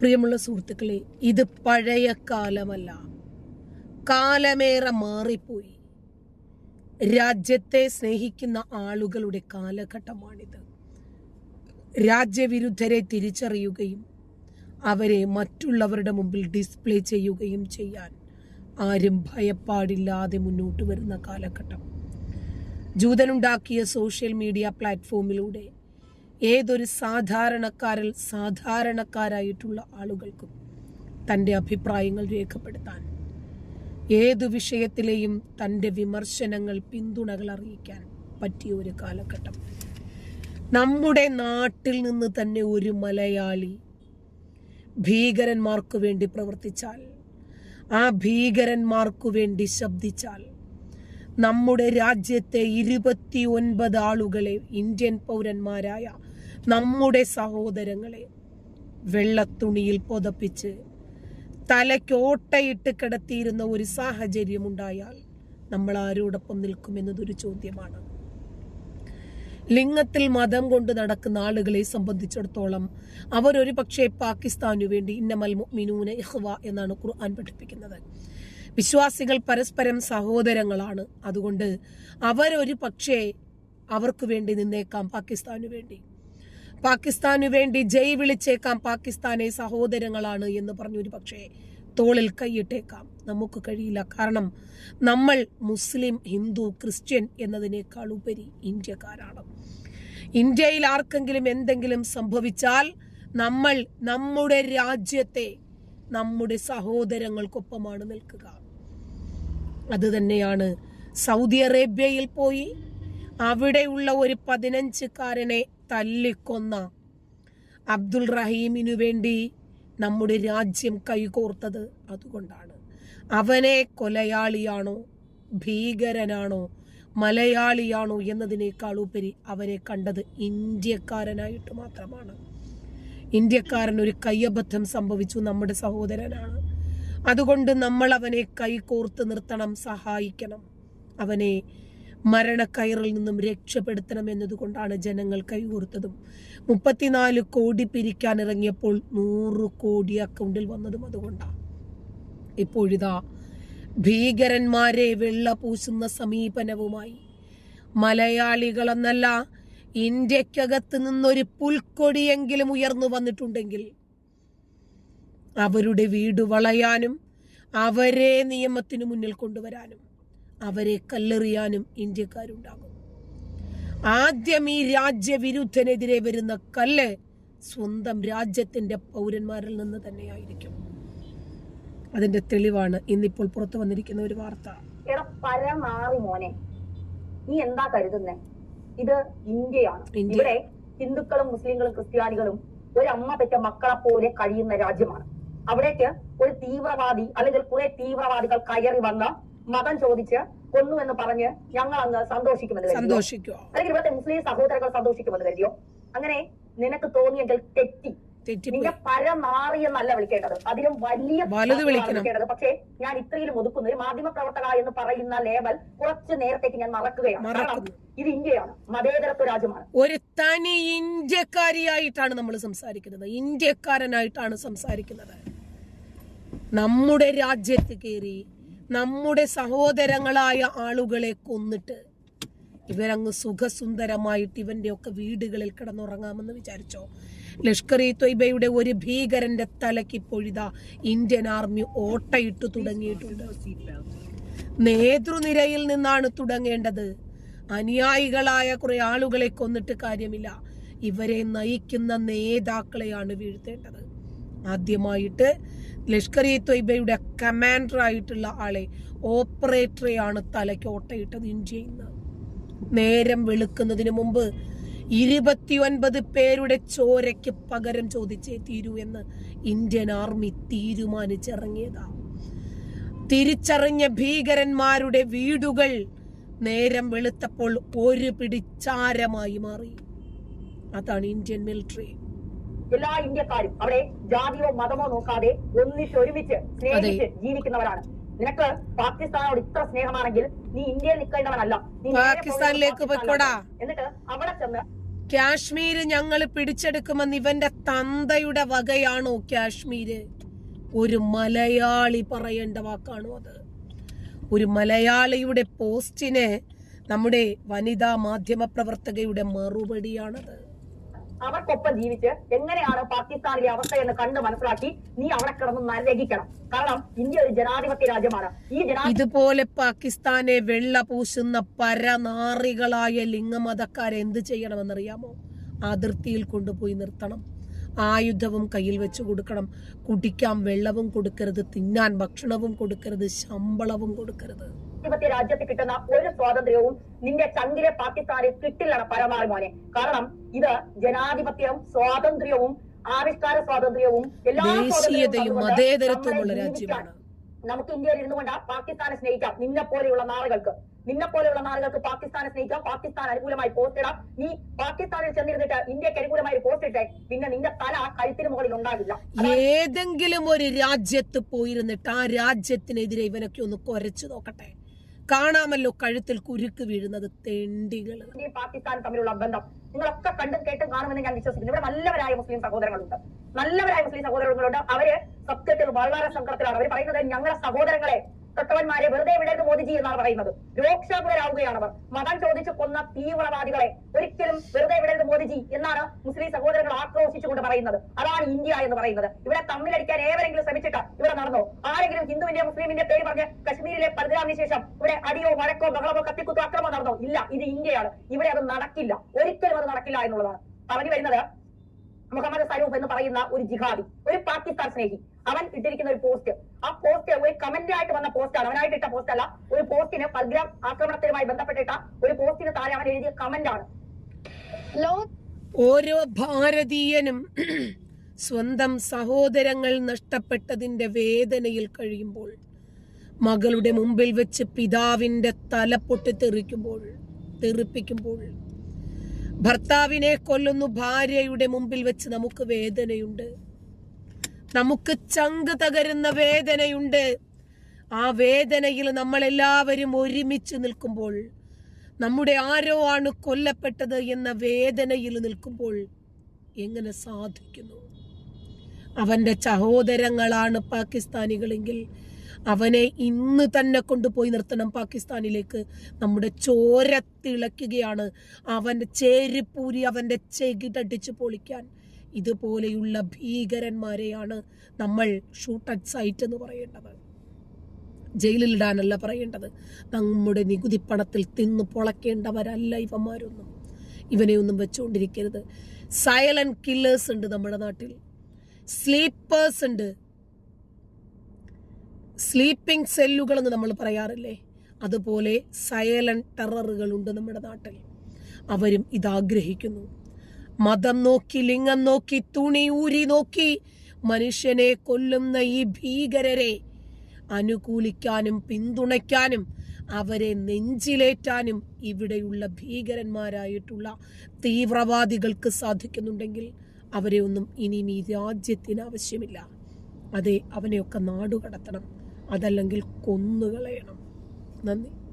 പ്രിയമുള്ള സുഹൃത്തുക്കളെ ഇത് പഴയ കാലമല്ല. കാലമേറെ മാറിപ്പോയി. രാജ്യത്തെ സ്നേഹിക്കുന്ന ആളുകളുടെ കാലഘട്ടമാണിത്. രാജ്യവിരുദ്ധരെ തിരിച്ചറിയുകയും അവരെ മറ്റുള്ളവരുടെ മുമ്പിൽ ഡിസ്പ്ലേ ചെയ്യുകയും ചെയ്യാൻ ആരും ഭയപ്പാടില്ലാതെ മുന്നോട്ട് വരുന്ന കാലഘട്ടം. ജൂതനുണ്ടാക്കിയ സോഷ്യൽ മീഡിയ പ്ലാറ്റ്ഫോമിലൂടെ ഏതൊരു സാധാരണക്കാരിൽ സാധാരണക്കാരായിട്ടുള്ള ആളുകൾക്കും തന്റെ അഭിപ്രായങ്ങൾ രേഖപ്പെടുത്താൻ ഏതു വിഷയത്തിലെയും തന്റെ വിമർശനങ്ങൾ പിന്തുണകൾ അറിയിക്കാൻ പറ്റിയ ഒരു കാലഘട്ടം. നമ്മുടെ നാട്ടിൽ നിന്ന് തന്നെ ഒരു മലയാളി ഭീകരന്മാർക്കു വേണ്ടി പ്രവർത്തിച്ചാൽ ആ ഭീകരന്മാർക്കു വേണ്ടി ശബ്ദിച്ചാൽ നമ്മുടെ രാജ്യത്തെ ഇരുപത്തി ഒൻപത് ആളുകളെ ഇന്ത്യൻ പൗരന്മാരായ നമ്മുടെ സഹോദരങ്ങളെ വെള്ളത്തുണിയിൽ പുതപ്പിച്ച് തലയ്ക്കോട്ടയിട്ട് കിടത്തിയിരുന്ന ഒരു സാഹചര്യമുണ്ടായാൽ നമ്മൾ ആരോടൊപ്പം നിൽക്കുമെന്നതൊരു ചോദ്യമാണ്. ലിംഗത്തിൽ മതം കൊണ്ട് നടക്കുന്ന ആളുകളെ സംബന്ധിച്ചിടത്തോളം അവരൊരു പക്ഷേ പാകിസ്ഥാനു വേണ്ടി ഇന്നമൽ മിനൂന ഇഹ്വ എന്നാണ് ഖുർആൻ പഠിപ്പിക്കുന്നത്. വിശ്വാസികൾ പരസ്പരം സഹോദരങ്ങളാണ്. അതുകൊണ്ട് അവരൊരു പക്ഷേ അവർക്ക് വേണ്ടി നിന്നേക്കാം പാകിസ്ഥാനു വേണ്ടി. പാകിസ്ഥാനു വേണ്ടി ജയ് വിളിച്ചേക്കാം പാകിസ്ഥാനെ സഹോദരങ്ങളാണ് എന്ന് പറഞ്ഞൊരു പക്ഷേ തോളിൽ കൈയിട്ടേക്കാം. നമുക്ക് കഴിയില്ല. കാരണം നമ്മൾ മുസ്ലിം ഹിന്ദു ക്രിസ്ത്യൻ എന്നതിനേക്കാൾ ഉപരി ഇന്ത്യക്കാരാണ്. ഇന്ത്യയിൽ ആർക്കെങ്കിലും എന്തെങ്കിലും സംഭവിച്ചാൽ നമ്മൾ നമ്മുടെ രാജ്യത്തെ നമ്മുടെ സഹോദരങ്ങൾക്കൊപ്പമാണ് നിൽക്കുക. അത് തന്നെയാണ് സൗദി അറേബ്യയിൽ പോയി. അവിടെയുള്ള ഒരു പതിനഞ്ചുകാരനെ തല്ലിക്കൊന്ന അബ്ദുൾ റഹീമിനു വേണ്ടി നമ്മുടെ രാജ്യം കൈകോർത്തത് അതുകൊണ്ടാണ്. അവനെ കൊലയാളിയാണോ ഭീകരനാണോ മലയാളിയാണോ എന്നതിനേക്കാൾ ഉപരി അവരെ കണ്ടത് ഇന്ത്യക്കാരനായിട്ട് മാത്രമാണ്. ഇന്ത്യക്കാരൻ ഒരു കയ്യബദ്ധം സംഭവിച്ചു നമ്മുടെ സഹോദരനാണ്. അതുകൊണ്ട് നമ്മൾ അവനെ കൈകോർത്ത് നിർത്തണം സഹായിക്കണം. അവനെ മരണക്കയറിൽ നിന്നും രക്ഷപ്പെടുത്തണം എന്നതുകൊണ്ടാണ് ജനങ്ങൾ കൈകോർത്തതും. മുപ്പത്തിനാല് കോടി പിരിക്കാൻ ഇറങ്ങിയപ്പോൾ നൂറ് കോടി അക്കൗണ്ടിൽ വന്നതും അതുകൊണ്ടാണ് ഇപ്പോഴിതാ ഭീകരന്മാരെ വെള്ള പൂശുന്ന സമീപനവുമായി. മലയാളികളെന്നല്ല ഇന്ത്യക്കകത്ത് നിന്നൊരു പുൽക്കൊടിയെങ്കിലും ഉയർന്നു വന്നിട്ടുണ്ടെങ്കിൽ അവരുടെ വീട് വളയാനും അവരെ നിയമത്തിനു മുന്നിൽ കൊണ്ടുവരാനും അവരെ കല്ലെറിയാനും ഇന്ത്യക്കാരുണ്ടാകും. ആദ്യം ഈ രാജ്യവിരുദ്ധനെതിരെ വരുന്ന കല്ല് സ്വന്തം രാജ്യത്തിന്റെ പൗരന്മാരിൽ നിന്ന് തന്നെയായിരിക്കും. അതിന്റെ തെളിവാണ് ഇന്നിപ്പോൾ പുറത്തു വന്നിരിക്കുന്ന ഒരു വാർത്ത. പരമാറി മോനെ. നീ എന്താ കരുതുന്നേ? ഇത് ഇന്ത്യയാണ്. ഇവിടെ ഹിന്ദുക്കളും മുസ്ലിങ്ങളും ക്രിസ്ത്യാനികളും ഒരു അമ്മ പെറ്റ മക്കളെ പോലെ കഴിയുന്ന രാജ്യമാണ്. അവിടേക്ക് ഒരു തീവ്രവാദി അല്ലെങ്കിൽ കുറെ തീവ്രവാദികൾ കയറി വന്ന് മതം ചോദിച്ച് കൊന്നു എന്ന് പറഞ്ഞ് ഞങ്ങൾ അങ്ങ് സന്തോഷിക്കുമെന്ന് സന്തോഷിക്കോ അല്ലെങ്കിൽ ഇവിടുത്തെ മുസ്ലിം സഹോദരങ്ങൾ സന്തോഷിക്കുമെന്ന് കരുതിയോ? അങ്ങനെ നിനക്ക് തോന്നിയെങ്കിൽ തെറ്റി. നിന്റെ പരമാറി എന്നല്ല വിളിക്കേണ്ടത്. അതിലും വലിയ. വിളിക്കേണ്ടത്. പക്ഷേ ഞാൻ ഇത്രയിലും ഒതുക്കുന്നത് ഒരു മാധ്യമ പ്രവർത്തക എന്ന് പറയുന്ന ലേബൽ കുറച്ച് നേരത്തേക്ക് ഞാൻ മറക്കുകയാണ്. ഇത് ഇന്ത്യയാണ്. മതേതരത്വ രാജ്യമാണ് ഒരു തനി ഇന്ത്യക്കാരിയായിട്ടാണ് നമ്മൾ സംസാരിക്കുന്നത്. ഇന്ത്യക്കാരനായിട്ടാണ് സംസാരിക്കുന്നത്. നമ്മുടെ രാജ്യത്ത് കയറി നമ്മുടെ സഹോദരങ്ങളായ ആളുകളെ കൊന്നിട്ട് ഇവരങ്ങ് സുഖസുന്ദരമായിട്ട് ഇവന്റെ ഒക്കെ വീടുകളിൽ കിടന്നുറങ്ങാമെന്ന് വിചാരിച്ചോ? ലഷ്കർ ഇ തൊയ്ബയുടെ ഒരു ഭീകരന്റെ തലയ്ക്ക് ഇപ്പോഴിതാ ഇന്ത്യൻ ആർമി ഓട്ടയിട്ട് തുടങ്ങിയിട്ടുണ്ട്. നേതൃനിരയിൽ നിന്നാണ് തുടങ്ങേണ്ടത്. അനുയായികളായ കുറെ ആളുകളെ കൊന്നിട്ട് കാര്യമില്ല. ഇവരെ നയിക്കുന്ന നേതാക്കളെയാണ് വീഴ്ത്തേണ്ടത്. ആദ്യമായിട്ട് ലഷ്കർ ഇ തൊയ്ബയുടെ കമാൻഡർ ആയിട്ടുള്ള ആളെ ഓപ്പറേറ്ററെയാണ് തലയ്ക്ക് ഓട്ടയിട്ടത് നേരം വെളുക്കുന്നതിന് മുമ്പ് ഇരുപത്തിയൊൻപത് പേരുടെ ചോരയ്ക്ക് പകരം ചോദിച്ചേ തീരൂ എന്ന് ഇന്ത്യൻ ആർമി തീരുമാനിച്ചിറങ്ങിയതാ. തിരിച്ചറിഞ്ഞ ഭീകരന്മാരുടെ വീടുകൾ നേരം വെളുത്തപ്പോൾ ഒരു പിടിച്ചാരമായി മാറി. അതാണ് ഇന്ത്യൻ മിലിറ്ററി. എല്ലാ ഇന്ത്യക്കാരും അവിടെ ജാതിയോ മതമോ നോക്കാതെ ഒന്നിച്ച് ഒരുമിച്ച് സ്നേഹിച്ച് ജീവിക്കുന്നവരാണ്. നിനക്ക് പാകിസ്ഥാനോട് ഇത്ര സ്നേഹമാണെങ്കിൽ നീ ഇന്ത്യയിൽ നിൽക്കേണ്ടവനല്ല. നീ പാകിസ്ഥാനിലേക്ക് പോയിക്കോടാ. എന്നിട്ട് അവിടെ ചെന്ന് കാശ്മീര് ഞങ്ങൾ പിടിച്ചെടുക്കുമെന്ന് ഇവന്റെ തന്തയുടെ വകയാണോ കാശ്മീര്? ഒരു മലയാളി പറയേണ്ട വാക്കാണോ അത്? ഒരു മലയാളിയുടെ പോസ്റ്റിന് നമ്മുടെ വനിതാ മാധ്യമ പ്രവർത്തകയുടെ മറുപടിയാണത്. അവർക്കൊപ്പം ജീവിച്ച് എങ്ങനെയാണ് പാകിസ്ഥാനിലെ അവസ്ഥ എന്ന് കണ്ട് മനസ്സിലാക്കി നീ അവിടെ കിടന്ന് നരകിക്കണം. കാരണം ഇന്ത്യ ഒരു ജനാധിപത്യ രാജ്യമാണ്. ഈ ജനാ ഇതുപോലെ പാകിസ്ഥാനെ വെള്ള പൂശുന്ന പരനാറികളായ ലിംഗമതക്കാരെ എന്ത് ചെയ്യണമെന്നറിയാമോ? അതിർത്തിയിൽ കൊണ്ടുപോയി നിർത്തണം. ആയുധവും കയ്യിൽ വെച്ച് കൊടുക്കണം. കുടിക്കാൻ വെള്ളവും കൊടുക്കരുത് തിന്നാൻ ഭക്ഷണവും കൊടുക്കരുത് ശമ്പളവും കൊടുക്കരുത്. ജനാധിപത്യ രാജ്യത്ത് കിട്ടുന്ന ഒരു സ്വാതന്ത്ര്യവും നിന്റെ ചങ്കിലെ പാകിസ്ഥാനിൽ കിട്ടില്ലാണ് പരമാവധി മോനെ. കാരണം ഇത് ജനാധിപത്യവും സ്വാതന്ത്ര്യവും ആവിഷ്കാര സ്വാതന്ത്ര്യവും എല്ലാ ദേശീയതയും സ്വാതന്ത്ര്യവും മതേതരത്വമുള്ള രാജ്യമാണ്. നമുക്ക് ഇന്ത്യയിൽ ഇരുന്നുകൊണ്ട് പാകിസ്ഥാനെ സ്നേഹിക്കാം നിന്നെ പോലെയുള്ള നാളുകൾക്ക്. നിന്നെ പോലെയുള്ള നാളുകൾക്ക് പാകിസ്ഥാനെ സ്നേഹിക്കാം പാകിസ്ഥാൻ അനുകൂലമായി പോസ്റ്റ് ഇടാം. നീ പാകിസ്ഥാനിൽ ചെന്നിരുന്നിട്ട് ഇന്ത്യയ്ക്ക് അനുകൂലമായി പോസ്റ്റ് ഇട്ടേ പിന്നെ നിന്റെ തല കഴുത്തിന് മുകളിൽ ഉണ്ടാകില്ല ഏതെങ്കിലും ഒരു രാജ്യത്ത് പോയിരുന്നിട്ട് ആ രാജ്യത്തിനെതിരെ ഇവനൊക്കെ ഒന്ന് കുരച്ചു നോക്കട്ടെ. കാണാമല്ലോ കഴുത്തിൽ കുരുക്ക് വീഴുന്നത് തെണ്ടികൾ പാകിസ്ഥാൻ തമ്മിലുള്ള ബന്ധം നിങ്ങളൊക്കെ കണ്ടും കേട്ടും കാണുമെന്ന് ഞാൻ വിശ്വസിക്കുന്നു. ഇവിടെ നല്ലവരായ മുസ്ലിം സഹോദരങ്ങളുണ്ട്. നല്ലവരായ മുസ്ലിം സഹോദരങ്ങളുണ്ട്. അവർ സത്യത്തിൽ വളരെ സങ്കടത്തിലാണ് അവർ പറയുന്നത് ഞങ്ങളുടെ സഹോദരങ്ങളെ തൊട്ടവന്മാരെ വെറുതെ വിടരുത് മോദിജി എന്നാണ് പറയുന്നത്. രോക്ഷാകുലരാവുകയാണ് അവർ. മതം ചോദിച്ചു കൊന്ന തീവ്രവാദികളെ ഒരിക്കലും വെറുതെ വിടരുത് മോദിജി എന്നാണ് മുസ്ലിം സഹോദരങ്ങൾ ആക്രോശിച്ചുകൊണ്ട് പറയുന്നത്. അതാണ് ഇന്ത്യ എന്ന് പറയുന്നത്. ഇവിടെ തമ്മിലടിക്കാൻ ഏവരെങ്കിലും ശ്രമിച്ചിട്ട് ഇവിടെ നടന്നോ? ആരെങ്കിലും ഹിന്ദുവിന്റെ മുസ്ലിമിന്റെ പേര് പറഞ്ഞ് കശ്മീരിലെ പതിനാമിന് ശേഷം ഇവിടെ അടിയോ വഴക്കോ ബഹളമോ കത്തിക്കുത്തോ അക്രമം നടന്നോ? ഇല്ല ഇത് ഇന്ത്യയാണ്. ഇവിടെ അത് നടക്കില്ല. ഒരിക്കലും അത് നടക്കില്ല എന്നുള്ളതാണ്. പറഞ്ഞു വരുന്നത് മുഹമ്മദ് സരൂഫ് എന്ന് പറയുന്ന ഒരു ജിഹാദി ഒരു പാകിസ്ഥാൻ സ്നേഹി. അവൻ ഇട്ടിരിക്കുന്ന ഒരു പോസ്റ്റ് ആ പോസ്റ്റ് ഒരു കമന്റ് ആയിട്ട് വന്ന പോസ്റ്റാണ് അവനായിട്ട് ഇട്ട പോസ്റ്റ് അല്ല. ഒരു പോസ്റ്റിന് പൽഗ്രാം ആക്രമണത്തിനുമായി ബന്ധപ്പെട്ടിട്ട ഒരു പോസ്റ്റിന് താഴെ അവൻ എഴുതിയ കമന്റ് ആണ്. ഓരോ ഭാരതീയനും സ്വന്തം സഹോദരങ്ങൾ നഷ്ടപ്പെട്ടതിന്റെ വേദനയിൽ കഴിയുമ്പോൾ മകളുടെ മുമ്പിൽ വെച്ച് പിതാവിന്റെ തല പൊട്ടി തെറിക്കുമ്പോൾ തെറിപ്പിക്കുമ്പോൾ ഭർത്താവിനെ കൊല്ലുന്നു ഭാര്യയുടെ മുമ്പിൽ വെച്ച് നമുക്ക് വേദനയുണ്ട്. നമുക്ക് ചങ്ക് തകരുന്ന വേദനയുണ്ട്. ആ വേദനയിൽ നമ്മളെല്ലാവരും ഒരുമിച്ച് നിൽക്കുമ്പോൾ നമ്മുടെ ആരോ ആണ് കൊല്ലപ്പെട്ടത് എന്ന വേദനയിൽ നിൽക്കുമ്പോൾ എങ്ങനെ സാധിക്കുന്നു? അവന്റെ സഹോദരങ്ങളാണ് പാകിസ്ഥാനികളെങ്കിൽ അവനെ ഇന്ന് തന്നെ കൊണ്ടുപോയി നിർത്തണം പാകിസ്ഥാനിലേക്ക്. നമ്മുടെ ചോര തിളയ്ക്കുകയാണ്. അവന്റെ ചേരിപ്പൂരി അവന്റെ ചെകിടടിച്ച് പൊളിക്കാൻ. ഇതുപോലെയുള്ള ഭീകരന്മാരെയാണ് നമ്മൾ ഷൂട്ട് അറ്റ് സൈറ്റ് എന്ന് പറയേണ്ടത്. ജയിലിലിടാനല്ല പറയേണ്ടത്. നമ്മുടെ നികുതി പണത്തിൽ തിന്നു പൊളക്കേണ്ടവരല്ല ഇവന്മാരൊന്നും. ഇവനെ ഒന്നും വെച്ചുകൊണ്ടിരിക്കരുത് സൈലന്റ് കില്ലേഴ്സ് ഉണ്ട് നമ്മുടെ നാട്ടിൽ. സ്ലീപ്പേഴ്സ് ഉണ്ട്. സ്ലീപ്പിംഗ് സെല്ലുകൾ എന്ന് നമ്മൾ പറയാറില്ലേ? അതുപോലെ സൈലന്റ് ടെററുകളുണ്ട് നമ്മുടെ നാട്ടിൽ. അവരും ഇതാഗ്രഹിക്കുന്നു. മതം നോക്കി ലിംഗം നോക്കി തുണി ഊരി നോക്കി മനുഷ്യനെ കൊല്ലുന്ന ഈ ഭീകരരെ അനുകൂലിക്കാനും പിന്തുണയ്ക്കാനും അവരെ നെഞ്ചിലേറ്റാനും ഇവിടെയുള്ള ഭീകരന്മാരായിട്ടുള്ള തീവ്രവാദികൾക്ക് സാധിക്കുന്നുണ്ടെങ്കിൽ അവരെ ഒന്നും ഇനി ഈ രാജ്യത്തിന് ആവശ്യമില്ല. അതെ അവനെയൊക്കെ നാടുകടത്തണം. അതല്ലെങ്കിൽ കൊന്നുകളയണം. നന്ദി.